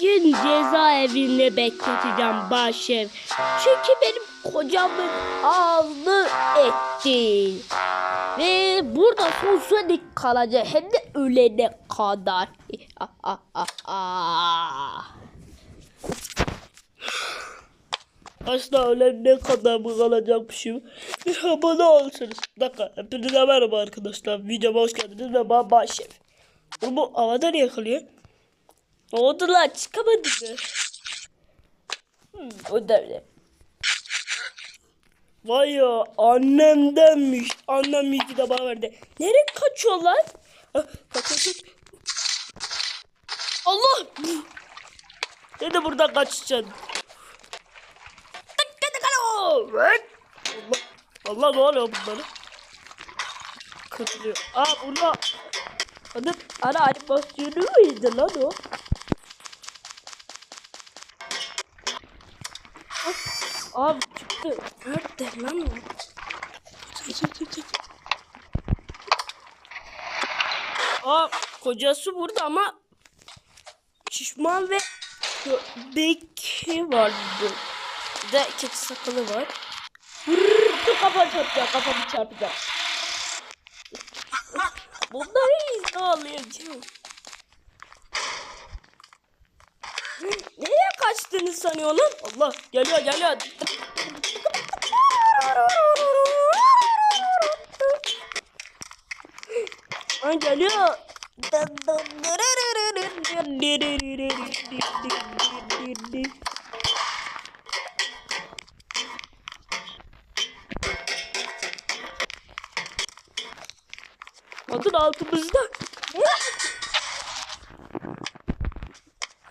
gün cezaevinde bekleteceğim başşef. Çünkü benim kocamın ağzını etti. Ve burada sonsuza dek kalacak. Hem de ölene kadar. Asla ölene kadar mı kalacakmışım? Bir abone olursunuz. Bir dakika. Hepinize merhaba arkadaşlar. Videoma hoş geldiniz. Ben Baba Şef. Oğlum bu havada niye kalıyor? Ne oldu lan? Çıkamadı mı? Hmm, o da öyle. Vay ya annemdenmiş. Annem iyi ki de bana verdi. Nereye kaçıyor lan? Ah, Kaç kaç kaç. Allah! Ne de buradan kaçacaksın? Allah! Allah ne oluyor bunlara? Kırılıyor. Aa burada. Hadi ana animasyonu muydu lan o? Abi çıktı. Nerede lan çık. Aa kocası burada ama şişman ve göbek vardı. Bir de keçi sakalı var. Dur kafa çarpacak, kafamı çarpacak. Bunları izle ağlayacağım. Nereye kaçtığını sanıyor lan? Allah geliyor geliyor. Geliyor. Bakın altımızda.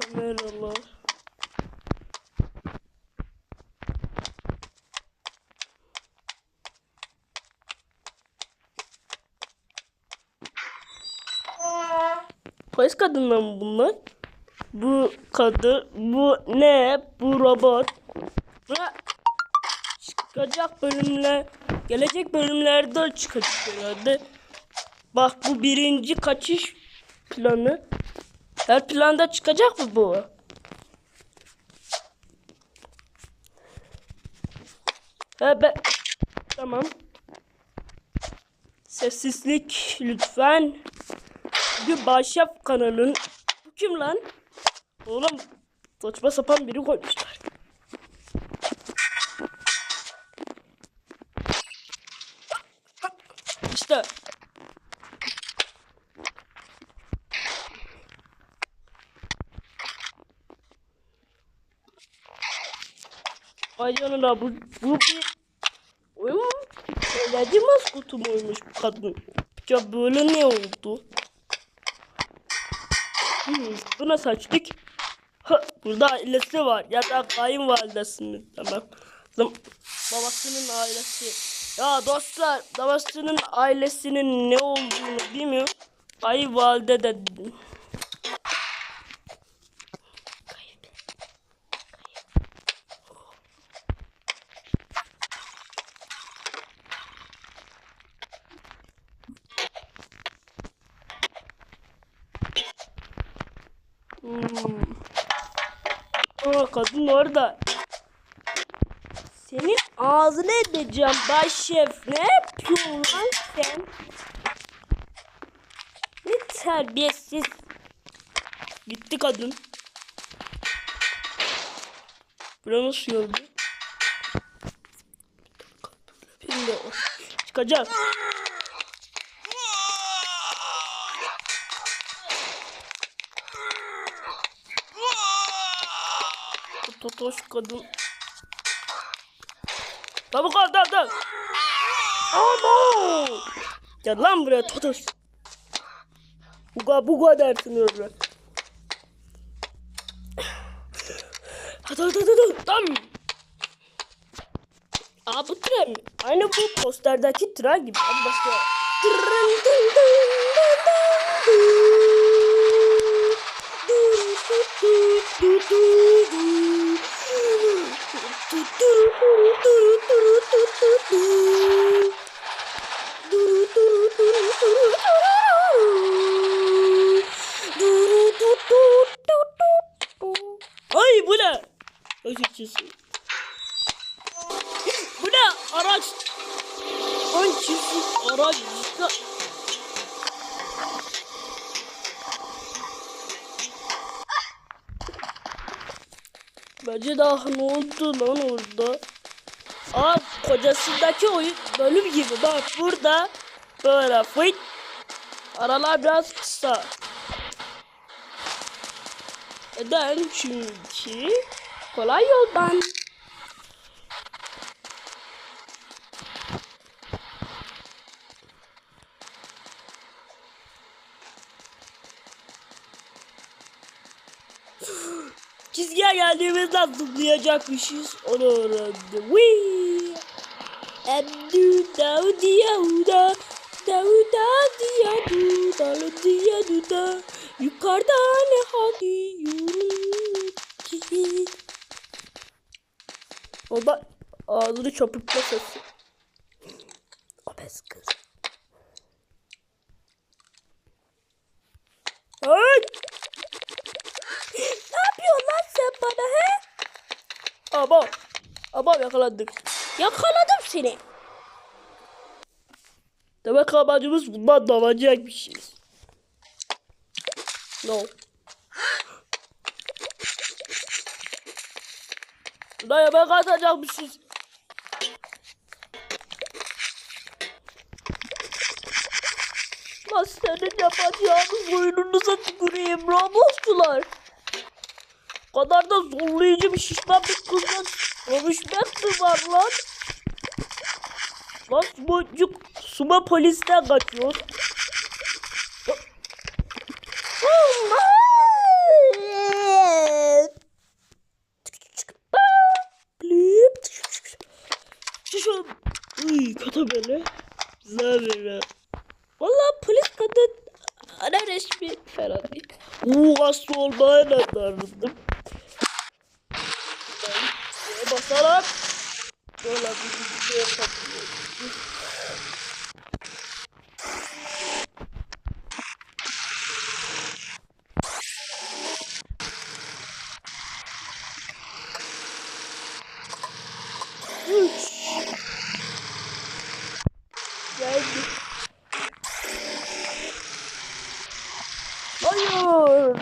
Kameralar. Polis kadınlar mı bunlar? Bu kadın, bu ne? Bu robot. Ve çıkacak bölümler, gelecek bölümlerde çıkacak herhalde. Bak bu birinci kaçış planı. Her planda çıkacak mı bu? Ha ben... Tamam. Sessizlik lütfen. Bir Başyap kanalın. Bu kim lan? Oğlum saçma sapan biri koymuşlar. İşte Ay canına bu, bu bir oyun? Eğlence maskotu muymuş bu kadın? Ya böyle ne oldu? Hmm, bu nasıl açtık? Burada ailesi var ya da kayınvalidesi mi? Tamam. Tamam. Babasının ailesi. Ya dostlar babasının ailesinin ne olduğunu bilmiyor. Kayınvalide de Hmm. Aa, kadın orada. Senin ağzını edeceğim Bay Şef. Ne yapıyorsun lan sen? Ne terbiyesiz. Gitti kadın. Bura nasıl yoldu? Şimdi çıkacak. Totoş kadın. Çabuk ol dur dur. Abo. Gel lan buraya Totoş. Buga buga dersin öyle. Hadi hadi hadi hadi. Tam. Aa bu tren. Aynı bu posterdeki tren gibi. Hadi başlayalım. Tren, dın, dın, dın, dın, dın. Du, du, du, du, du. Du, du, du, du, du, du, du. Du, du, du, du, du, du. Du, du, du, du, du, du. Ay bu ne? Açıkçası. Bu ne? Araç. Hangisi araç? Bence daha ne oldu lan orada? Aa kocasındaki oyun bölüm gibi bak burada böyle fıt aralar biraz kısa. Neden? Çünkü kolay yoldan. Geldiğimizde zıplayacakmışız. Onu öğrendim. Wee! Emdu daudi yahuda Davuda diya du dalı diya du da Yukarıda ne hadi yürü O da ağzını çapıkla sesi. Obez kız. Ay! ne yapıyorsun lan sen bana he? Aba. Aba yakalandık. Yakaladım seni. Demek amacımız bundan davacakmışız. No. Buna yemek atacakmışız. Senin yapacağınız oyununuza tüküreyim Ramosçular. Kadar da zorlayıcı bir şişman bir kızla konuşmak mı var lan? Lan çocuk Suma polisten kaçıyor. Uy kötü böyle. Böyle. Valla polis kadın ana resmi falan değil. Hasta olmaya ne darıldım. Ben basarak böyle bir şey yapabiliyorum. Üç. Geldi. Hayır.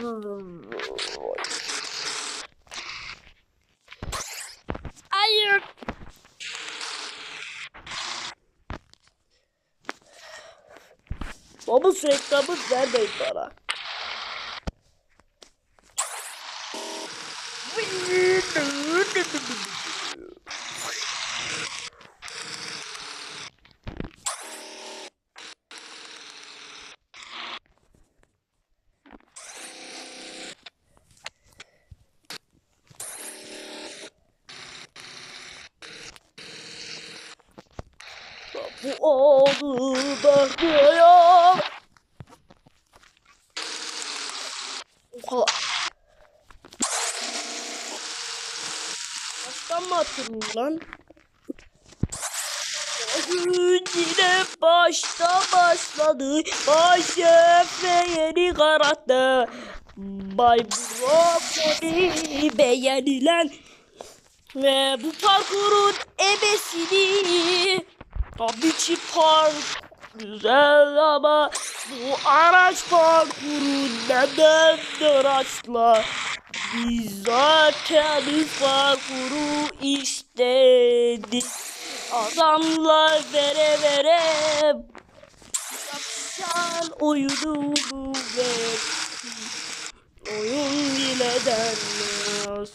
Hayır. Babus reklamı vermeyin bana. Bu oldu bakmıyor. Oha. Baştan mı atılır lan? Yine başta başladı. Baş ve yeni karaktı. Bay Brokoli beğenilen ve bu parkurun ebesini Tabii ki park güzel ama bu araç parkuru neden araçla biz zaten parkuru istedik adamlar vere vere yapacağın oyunu ve oyun bile denmez.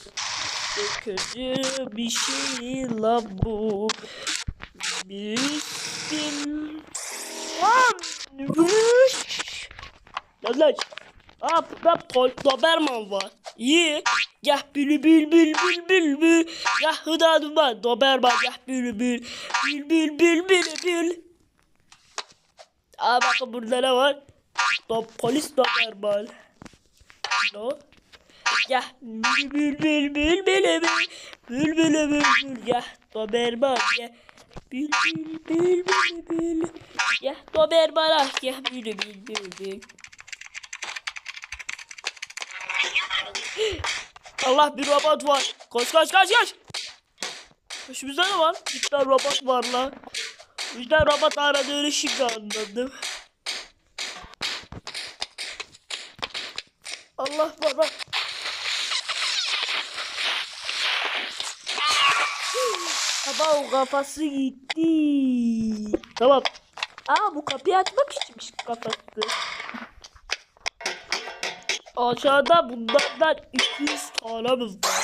Kötü bir şey la bu. Bismillah. Lan lan. Aa burada Pol Doberman var. İyi. Gah bülbül bül bül bül bül. Gah hıdadım var. Doberman gah bülbül. Bül bül bül bül bül. Aa bakın burada ne var? Do polis Doberman. No. Gah bül bül bül bül bül bül. Bül bül bül bül. Gah Doberman gah. Bül bül bül bül bül. Ya Doberman ah ya bül bül bül bül. Allah bir robot var. Koş koş koş koş. Peşimizde ne var? Bir tane robot var lan. Bir tane robot aradığını şimdi anladım. Allah baba. Tamam kafası gitti. Tamam. Aa bu kapıyı açmak içinmiş kafası. Aşağıda bunlardan 200 tanemiz var.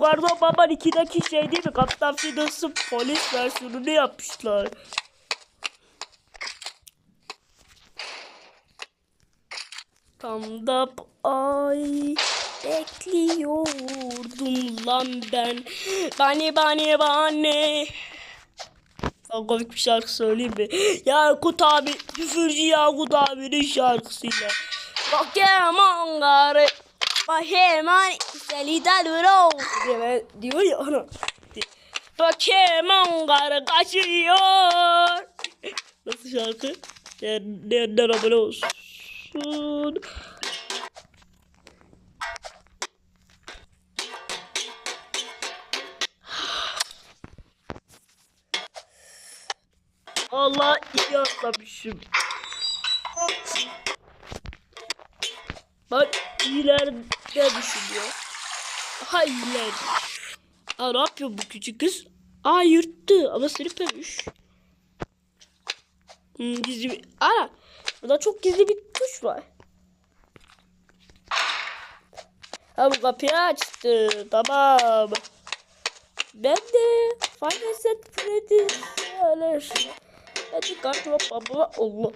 Bu Gardon Baban 2'deki şey değil mi? Kaptan Fiddles'ın polis versiyonunu yapmışlar. Tam da ay bekliyordum lan ben. Bani bani bani. Sana komik bir şarkı söyleyeyim mi? Yakut abi, küfürcü Yakut abinin şarkısıyla. Pokemon garı. Pokemon selida duro. Diyor ya ana. Pokemon garı kaçıyor. Nasıl şarkı? Diyenler abone olsun. Allah iyi atlamışım. Bak ileride düşünüyor. Ha ileride. Aa ne yapıyor bu küçük kız? Aa yırttı ama sırıtmamış. Hmm, gizli bir... Ana! Burada çok gizli bir tuş var. Ha bu kapıyı açtı. Tamam. Ben de Final Set Freddy alır. Hadi gardırop baba Allah.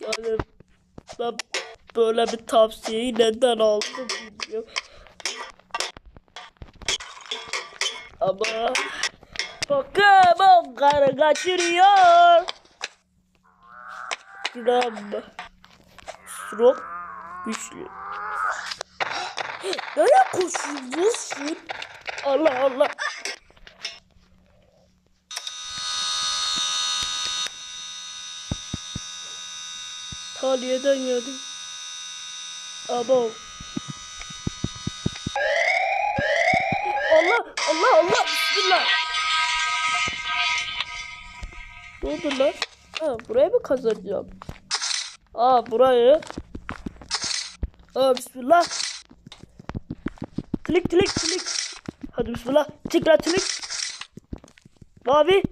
Yani ben böyle bir tavsiyeyi neden aldım bilmiyorum. Ama Pokemon karı kaçırıyor. Gram. Strok güçlü. Nereye koşuyorsun? Allah Allah. Taliye'den geldim. Abo. Allah Allah Allah bismillah. Ne oldu lan? Ha, buraya mı kazanacağım? Aa burayı. Aa bismillah. Klik klik klik. Hadi bismillah. Tekrar klik. Mavi.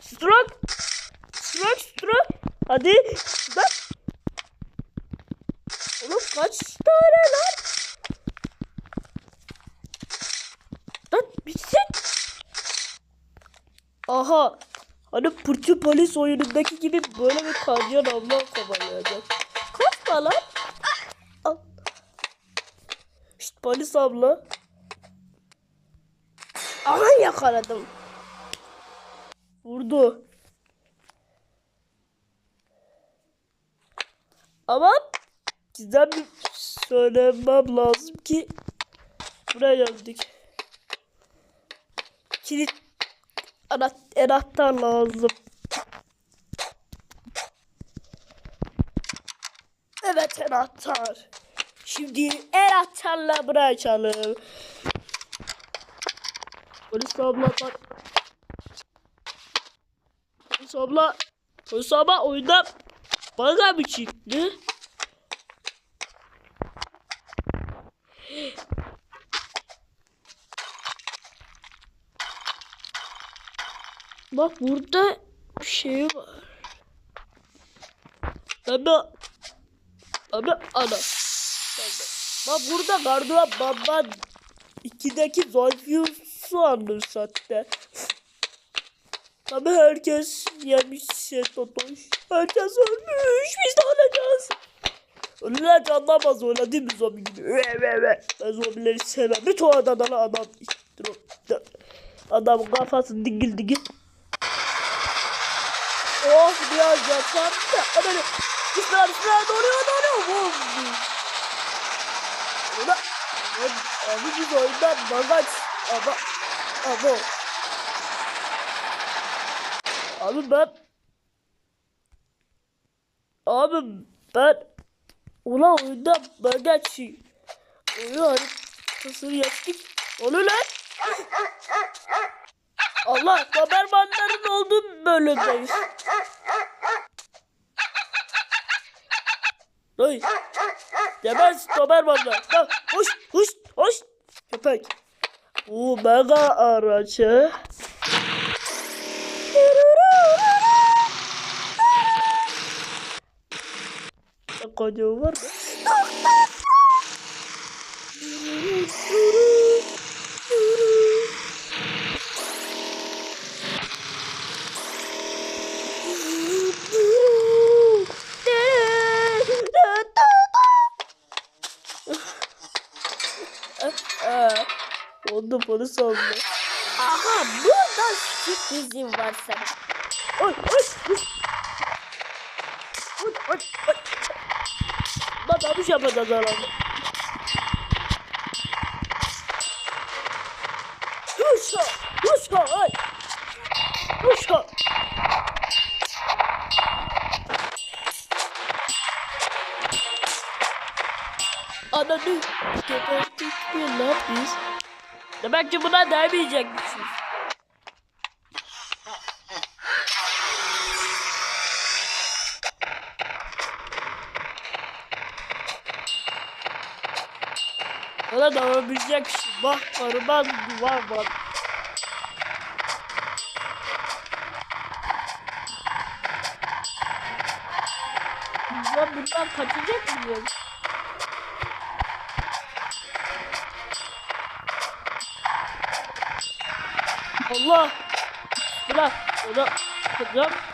Stroke. Stroke stroke. Hadi. Bak. Oğlum kaç tane lan? Lan bitsin. Aha. Hani Pırçı Polis oyunundaki gibi böyle bir kanyon abla kovalayacak. Kaçma lan. Al. Şşt polis abla. Aha yakaladım. Vurdu. Ama sizden bir söylemem lazım ki buraya geldik. Kilit anahtar, lazım. Evet anahtar. Şimdi anahtarla buraya açalım. Polis abla bak. Polis abla. Polis abla oyunda bana mı çıktı? Bak burada bir şey var. Baba. Baba ana. Bak burada gardırop baba ikideki Zolfius'u anlıyoruz hatta. Tabi herkes yemiş şey totoş. Herkes ölmüş. Biz de alacağız. Ölüler canlanmaz öyle değil mi zombi gibi? Ve ve ve. Ben zombileri sevmem. Bir tuğla adam adam. Dur o- Adam kafası dingil dingil. Oh biraz yatsam da. Ananı. Bismillah bismillah doğruyor doğruyor. Ulan. Abi, biz oyundan bagaj. Ama. Ama. Abi ben. Abi ben. Ulan oyundan bagaj. Oyun haritasını yaptık. Oluyor lan. Allah Dobermanların olduğu bölümdeyiz. Ay. Demez Dobermanlar. Bak hoş hoş hoş. Köpek. Bu mega aracı. Kocaman var mı? Onda polis aldı. Aha burada sürprizim var sana. Oy oy oy. Oy oy ne yapmış yapacağız herhalde. Huşa huşa ay. Huşa. Ananı gebertik mi lan biz? Demek ki buna değmeyecekmişiz. Ona da öleceksin. Bak arıdan duvar var. Bizden bundan kaçacak mıyız? Allah! Bırak! Ona kızım.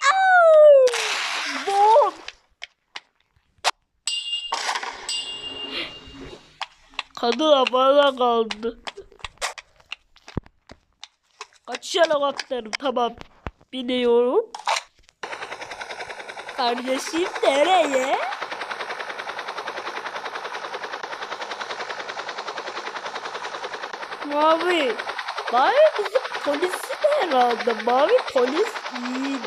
Kadın havada kaldı. Kaç helikopterim tamam. Biniyorum. Kardeşim nereye? Mavi. Mavi bizim polisi de herhalde. Mavi polis iyi.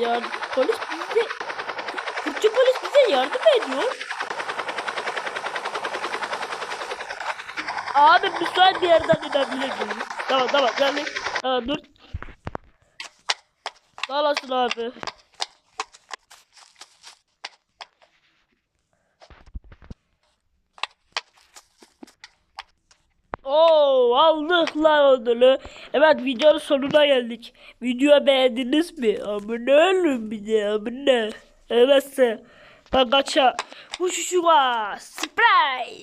Yani polis bize Türkçe polis bize yardım ediyor. Abi müsait bir yerden inebilir miyim? Tamam tamam geldik. Tamam dur. Sağ olasın abi. Oo aldık lan ödülü. Evet videonun sonuna geldik. Videoyu beğendiniz mi? Abone olun bir de abone. Evetse. Ben kaça. Uçuşuğa. Sprite.